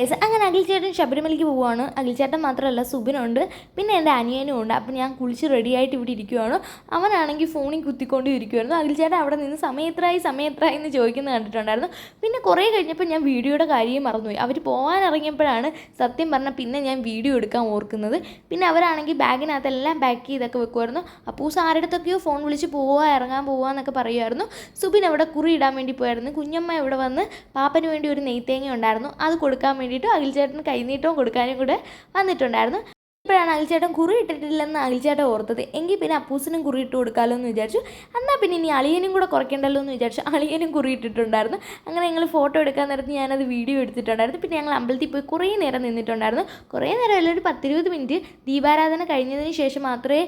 Guys, അങ്ങനെ അഖിൽചേട്ടൻ ശബരിമലയ്ക്ക് പോവുകയാണ്. അഖിൽചേട്ടൻ മാത്രമല്ല സുബിനുണ്ട്. പിന്നെ എന്റെ അനിയനും ഉണ്ട്. അപ്പം ഞാൻ കുളിച്ച് റെഡിയായിട്ട് ഇവിടെ ഇരിക്കുവാണ്. അവനാണെങ്കിൽ ഫോണിൽ കുത്തിക്കൊണ്ട് ഇരിക്കുമായിരുന്നു അഖിൽചേട്ടൻ അവിടെ നിന്ന് സമയത്രായി സമയത്രായി എന്ന് ചോദിക്കുന്നത് കണ്ടിട്ടുണ്ടായിരുന്നു. പിന്നെ കുറേ കഴിഞ്ഞപ്പോൾ ഞാൻ വീഡിയോയുടെ കാര്യം മറന്നുപോയി. അവർ പോകാൻ ഇറങ്ങിയപ്പോഴാണ് സത്യം പറഞ്ഞാൽ പിന്നെ ഞാൻ വീഡിയോ എടുക്കാൻ ഓർക്കുന്നത്. പിന്നെ അവരാണെങ്കിൽ ബാഗിനകത്തെല്ലാം പാക്ക് ചെയ്തൊക്കെ വെക്കുമായിരുന്നു അപ്പൂസ് ആരുടെടുത്തൊക്കെയോ ഫോൺ വിളിച്ച് പോവുക ഇറങ്ങാൻ പോവുക എന്നൊക്കെ പറയുമായിരുന്നു. സുബിൻ അവിടെ കുറി ഇടാൻ വേണ്ടി പോയായിരുന്നു. കുഞ്ഞമ്മ ഇവിടെ വന്ന് പാപ്പന് വേണ്ടി ഒരു നെയ്ത്തേങ്ങ ഉണ്ടായിരുന്നു. അത് കൊടുക്കാൻ വേണ്ടിയിട്ട് അഖിൽചേട്ടൻ കൈനീട്ടവും കൊടുക്കാനും കൂടെ വന്നിട്ടുണ്ടായിരുന്നു. ഇപ്പോഴാണ് അഖിൽചേട്ടൻ കുറി ഇട്ടിട്ടില്ലെന്ന് അഖിൽചേട്ടൻ ഓർത്തത്. എങ്കിൽ പിന്നെ അപ്പൂസിനും കുറി ഇട്ട് കൊടുക്കാമല്ലോ എന്ന് വിചാരിച്ചു. എന്നാൽ പിന്നെ ഇനി അളിയനും കൂടെ കുറയ്ക്കണ്ടല്ലോ എന്ന് വിചാരിച്ചു. അളിയനും കുറി ഇട്ടിട്ടുണ്ടായിരുന്നു. അങ്ങനെ ഞങ്ങൾ ഫോട്ടോ എടുക്കാൻ നേരത്ത് ഞാനത് വീഡിയോ എടുത്തിട്ടുണ്ടായിരുന്നു. പിന്നെ ഞങ്ങൾ അമ്പലത്തിൽ പോയി കുറേ നേരം നിന്നിട്ടുണ്ടായിരുന്നു. കുറേ നേരം അല്ല ഒരു പത്തിരുപത് മിനിറ്റ് ദീപാരാധന കഴിഞ്ഞതിന് ശേഷം മാത്രമേ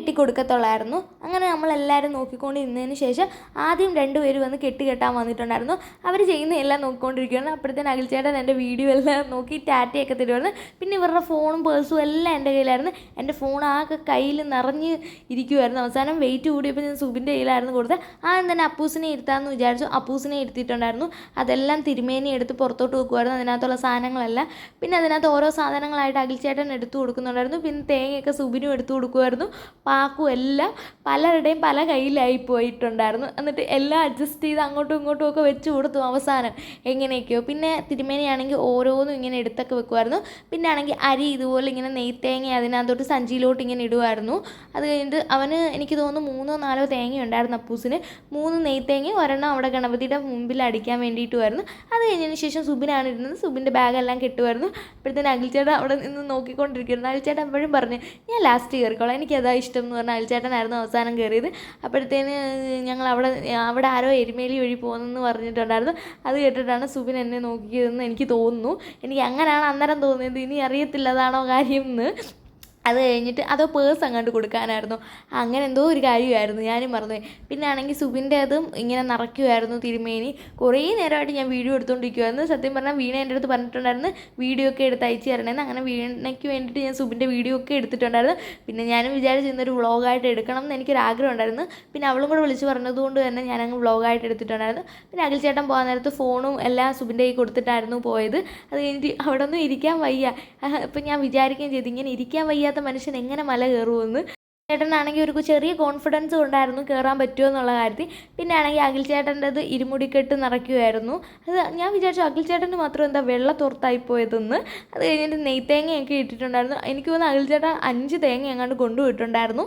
കെട്ടി കൊടുക്കത്തുള്ളായിരുന്നു അങ്ങനെ നമ്മളെല്ലാവരും നോക്കിക്കൊണ്ട് നിന്നതിന് ശേഷം ആദ്യം രണ്ടുപേര് വന്ന് കെട്ടിക്കെട്ടാൻ വന്നിട്ടുണ്ടായിരുന്നു. അവർ ചെയ്യുന്ന എല്ലാം നോക്കിക്കൊണ്ടിരിക്കുകയാണ് അപ്പോഴത്തേന് അഖിൽച്ചേട്ടൻ എന്റെ വീഡിയോ എല്ലാം നോക്കി ടാറ്റയൊക്കെ തരുമായിരുന്നു പിന്നെ ഇവരുടെ ഫോണും പേഴ്സും എല്ലാം എന്റെ കയ്യിലായിരുന്നു. എന്റെ ഫോൺ ആകെ കയ്യിൽ നിറഞ്ഞ് ഇരിക്കുമായിരുന്നു അവസാനം വെയിറ്റ് കൂടിയപ്പോൾ ഞാൻ സുബിന്റെ കയ്യിലായിരുന്നു കൊടുത്തത്. ആദ്യം തന്നെ അപ്പൂസിനെ ഇരുത്താമെന്ന് വിചാരിച്ചു. അപ്പൂസിനെ ഇരുത്തിയിട്ടുണ്ടായിരുന്നു. അതെല്ലാം തിരുമേനി എടുത്ത് പുറത്തോട്ട് വെക്കുമായിരുന്നു അതിനകത്തുള്ള സാധനങ്ങളെല്ലാം. പിന്നെ അതിനകത്ത് ഓരോ സാധനങ്ങളായിട്ട് അഖിൽച്ചേട്ടൻ എടുത്തു കൊടുക്കുന്നുണ്ടായിരുന്നു. പിന്നെ തേങ്ങയൊക്കെ സുബിനും എടുത്തു കൊടുക്കുമായിരുന്നു പാക്കും എല്ലാം പലരുടെയും പല കയ്യിലായി പോയിട്ടുണ്ടായിരുന്നു. എന്നിട്ട് എല്ലാം അഡ്ജസ്റ്റ് ചെയ്ത് അങ്ങോട്ടും ഇങ്ങോട്ടും ഒക്കെ വെച്ച് കൊടുത്തു അവസാനം. എങ്ങനെയൊക്കെയോ. പിന്നെ തിരുമേനിയാണെങ്കിൽ ഓരോന്നും ഇങ്ങനെ എടുത്തൊക്കെ വെക്കുമായിരുന്നു. പിന്നെ ആണെങ്കിൽ അരി ഇതുപോലെ ഇങ്ങനെ നെയ്ത്തേങ്ങ അതിനകത്തോട്ട് സഞ്ചിയിലോട്ട് ഇങ്ങനെ ഇടുമായിരുന്നു. അത് കഴിഞ്ഞിട്ട് അവന് എനിക്ക് തോന്നുന്നു മൂന്നോ നാലോ തേങ്ങ ഉണ്ടായിരുന്നു അപ്പൂസിന്. മൂന്ന് നെയ്ത്തേങ്ങ ഒരെണ്ണം അവിടെ ഗണപതിയുടെ മുമ്പിൽ അടിക്കാൻ വേണ്ടിയിട്ടുമായിരുന്നു. അത് കഴിഞ്ഞതിന് ശേഷം സുബിനാണ് ഇരുന്നത്. സുബിന്റെ ബാഗെല്ലാം കെട്ടുമായിരുന്നു. അപ്പോഴത്തേന് അഖിൽച്ചേട്ടൻ അവിടെ നിന്ന് നോക്കിക്കൊണ്ടിരിക്കുന്നു അഖിൽച്ചേട്ടൻ എപ്പോഴും പറഞ്ഞു ഞാൻ ലാസ്റ്റ് കയറിക്കോളാം. എനിക്കതാ ഇഷ്ടം. എന്ന് പറഞ്ഞാൽ അഖിൽച്ചേട്ടനായിരുന്നു അവസാനം കയറിയത്. അപ്പോഴത്തേന് ഞങ്ങൾ അവിടെ അവിടെ ആരോ എരുമേലി വഴി പോകുന്നെന്ന് പറഞ്ഞിട്ടുണ്ടായിരുന്നു. അത് കേട്ടിട്ടാണ് സുബിൻ എന്നെ നോക്കിയതെന്ന് എനിക്ക് തോന്നുന്നു. എനിക്ക് അങ്ങനെയാണ് അന്നേരം തോന്നിയത്. ഇനി അറിയത്തില്ല അതാണോ കാര്യം എന്ന് അത് കഴിഞ്ഞിട്ട് അതോ പേഴ്സ് അങ്ങോട്ട് കൊടുക്കാനായിരുന്നു. അങ്ങനെ എന്തോ ഒരു കാര്യമായിരുന്നു. ഞാനും മറന്നു പിന്നെ ആണെങ്കിൽ സുബിന്റെ അതും ഇങ്ങനെ നിറയ്ക്കുമായിരുന്നു തിരുമേനി. കുറേ നേരമായിട്ട് ഞാൻ വീഡിയോ എടുത്തുകൊണ്ടിരിക്കുമായിരുന്നു സത്യം പറഞ്ഞാൽ വീണ എന്റെ അടുത്ത് പറഞ്ഞിട്ടുണ്ടായിരുന്നു വീഡിയോ ഒക്കെ എടുത്ത് അയച്ചു തരണേന്ന്. അങ്ങനെ വീണയ്ക്ക് വേണ്ടിയിട്ട് ഞാൻ സുബിന്റെ വീഡിയോ ഒക്കെ എടുത്തിട്ടുണ്ടായിരുന്നു. പിന്നെ ഞാനും വിചാരിച്ചു ഇന്നൊരു വ്ളോഗായിട്ട് എടുക്കണം എന്ന് എനിക്കൊരു ആഗ്രഹം ഉണ്ടായിരുന്നു. പിന്നെ അവളും കൂടെ വിളിച്ച് പറഞ്ഞതുകൊണ്ട് തന്നെ ഞാൻ അങ്ങ് വ്ളോഗായിട്ട് എടുത്തിട്ടുണ്ടായിരുന്നു. പിന്നെ അഖിൽ ചേട്ടൻ പോകാൻ നേരത്ത് ഫോണും എല്ലാം സുബിന്റെ കയ്യിൽ കൊടുത്തിട്ടായിരുന്നു പോയത്. അത് കഴിഞ്ഞിട്ട് അവിടെ ഒന്നും ഇരിക്കാൻ വയ്യ. അപ്പം ഞാൻ വിചാരിക്കുകയും ചെയ്തു ഇങ്ങനെ ഇരിക്കാൻ വയ്യാത്ത മനുഷ്യൻ എങ്ങനെ മല കയറുമെന്ന്. ചേട്ടനാണെങ്കിൽ ഒരു ചെറിയ കോൺഫിഡൻസ് ഉണ്ടായിരുന്നു കയറാൻ പറ്റുമോ എന്നുള്ള കാര്യത്തിൽ. പിന്നെ ആണെങ്കിൽ അഖിൽ ചേട്ടന്റെത് ഇരുമുടിക്കെട്ട് നിറയ്ക്കുമായിരുന്നു അത് ഞാൻ വിചാരിച്ചു അഖിൽ ചേട്ടന് മാത്രം എന്താ വെള്ള തുറത്തായി പോയതെന്ന്. അത് കഴിഞ്ഞിട്ട് നെയ്ത്തേങ്ങയൊക്കെ ഇട്ടിട്ടുണ്ടായിരുന്നു. എനിക്ക് തോന്നുന്നു അഖിൽ ചേട്ടൻ അഞ്ച് തേങ്ങ എങ്ങാണ്ട് കൊണ്ടുപോയിട്ടുണ്ടായിരുന്നു.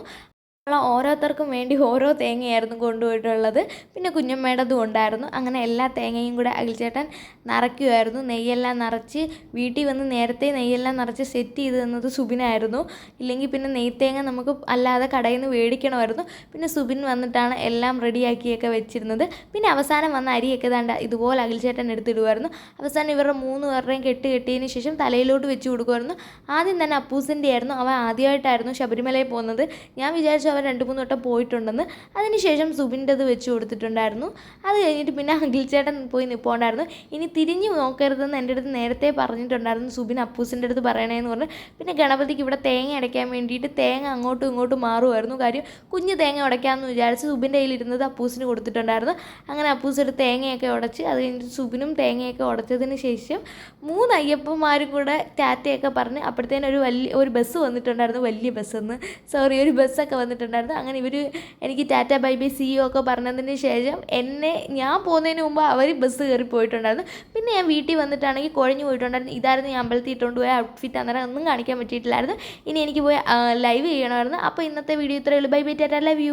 ഓരോരുത്തർക്കും വേണ്ടി ഓരോ തേങ്ങയായിരുന്നു കൊണ്ടുപോയിട്ടുള്ളത്. പിന്നെ കുഞ്ഞമ്മയുടേതും ഉണ്ടായിരുന്നു. അങ്ങനെ എല്ലാ തേങ്ങയും കൂടെ അഖിൽച്ചേട്ടൻ നിറയ്ക്കുമായിരുന്നു നെയ്യെല്ലാം നിറച്ച് വീട്ടിൽ വന്ന് നേരത്തെ നെയ്യെല്ലാം നിറച്ച് സെറ്റ് ചെയ്ത് തന്നത് സുബിനായിരുന്നു. ഇല്ലെങ്കിൽ പിന്നെ നെയ്ത്തേങ്ങ നമുക്ക് അല്ലാതെ കടയിൽ നിന്ന് മേടിക്കണമായിരുന്നു. പിന്നെ സുബിൻ വന്നിട്ടാണ് എല്ലാം റെഡിയാക്കിയൊക്കെ വെച്ചിരുന്നത്. പിന്നെ അവസാനം വന്ന അരിയൊക്കെ ദാണ്ട ഇതുപോലെ അഖിൽച്ചേട്ടൻ എടുത്തിടുമായിരുന്നു അവസാനം ഇവരുടെ മൂന്ന് പേരുടെയും കെട്ട് കെട്ടിയതിന് ശേഷം തലയിലോട്ട് വെച്ച് കൊടുക്കുമായിരുന്നു ആദ്യം തന്നെ അപ്പൂസിന്റെ ആയിരുന്നു അവൻ ആദ്യമായിട്ടായിരുന്നു ശബരിമലയിൽ പോകുന്നത്. ഞാൻ വിചാരിച്ചു അവൻ രണ്ട് മൂന്ന് വട്ടം പോയിട്ടുണ്ടെന്ന് അതിനുശേഷം സുബിന്റെത് വെച്ച് കൊടുത്തിട്ടുണ്ടായിരുന്നു. അത് കഴിഞ്ഞിട്ട് പിന്നെ അഖിൽ ചേട്ടൻ പോയി നിൽപ്പോണ്ടായിരുന്നു ഇനി തിരിഞ്ഞു നോക്കരുതെന്ന് എന്റെ അടുത്ത് നേരത്തെ പറഞ്ഞിട്ടുണ്ടായിരുന്നു. സുബിൻ അപ്പൂസിന്റെ അടുത്ത് പറയണേന്ന് പറഞ്ഞു. പിന്നെ ഗണപതിക്ക് ഇവിടെ തേങ്ങ അടയ്ക്കാൻ വേണ്ടിയിട്ട് തേങ്ങ അങ്ങോട്ടും ഇങ്ങോട്ടും മാറുമായിരുന്നു. കാര്യം കുഞ്ഞ് തേങ്ങ ഉടയ്ക്കാമെന്ന് വിചാരിച്ച് സുബിന്റെ കയ്യിലിരുന്നത് അപ്പൂസിന് കൊടുത്തിട്ടുണ്ടായിരുന്നു. അങ്ങനെ അപ്പൂസ് ഒരു തേങ്ങയൊക്കെ ഉടച്ച് അത് കഴിഞ്ഞിട്ട് സുബിനും തേങ്ങയൊക്കെ ഉടച്ചതിന് ശേഷം മൂന്ന് അയ്യപ്പന്മാരും കൂടെ ടാറ്റയൊക്കെ പറഞ്ഞ് അപ്പോഴത്തേനും ഒരു വലിയ ഒരു ബസ് വന്നിട്ടുണ്ടായിരുന്നു. വലിയ ബസ്സെന്ന്. സോറി ഒരു ബസ്സൊക്കെ വന്നിട്ടുണ്ടായിരുന്നു അങ്ങനെ ഇവർ എനിക്ക് ടാറ്റ ബൈ ബൈ സി ഒക്കെ പറഞ്ഞതിന് ശേഷം എന്നെ ഞാൻ പോകുന്നതിന് മുമ്പ് അവർ ബസ് കയറി പോയിട്ടുണ്ടായിരുന്നു. പിന്നെ ഞാൻ വീട്ടിൽ വന്നിട്ടാണെങ്കിൽ കുഴഞ്ഞു പോയിട്ടുണ്ടായിരുന്നു. ഇതായിരുന്നു ഞാൻ അമ്പലത്തിൽ ഇട്ടുകൊണ്ട് പോയ ഔട്ട്ഫിറ്റ് അന്നേരം ഒന്നും കാണിക്കാൻ പറ്റിയിട്ടില്ലായിരുന്നു. ഇനി എനിക്ക് പോയി ലൈവ് ചെയ്യണമായിരുന്നു. അപ്പോൾ ഇന്നത്തെ വീഡിയോ ഇത്രയേ ഉള്ളൂ. Bye bye tata love you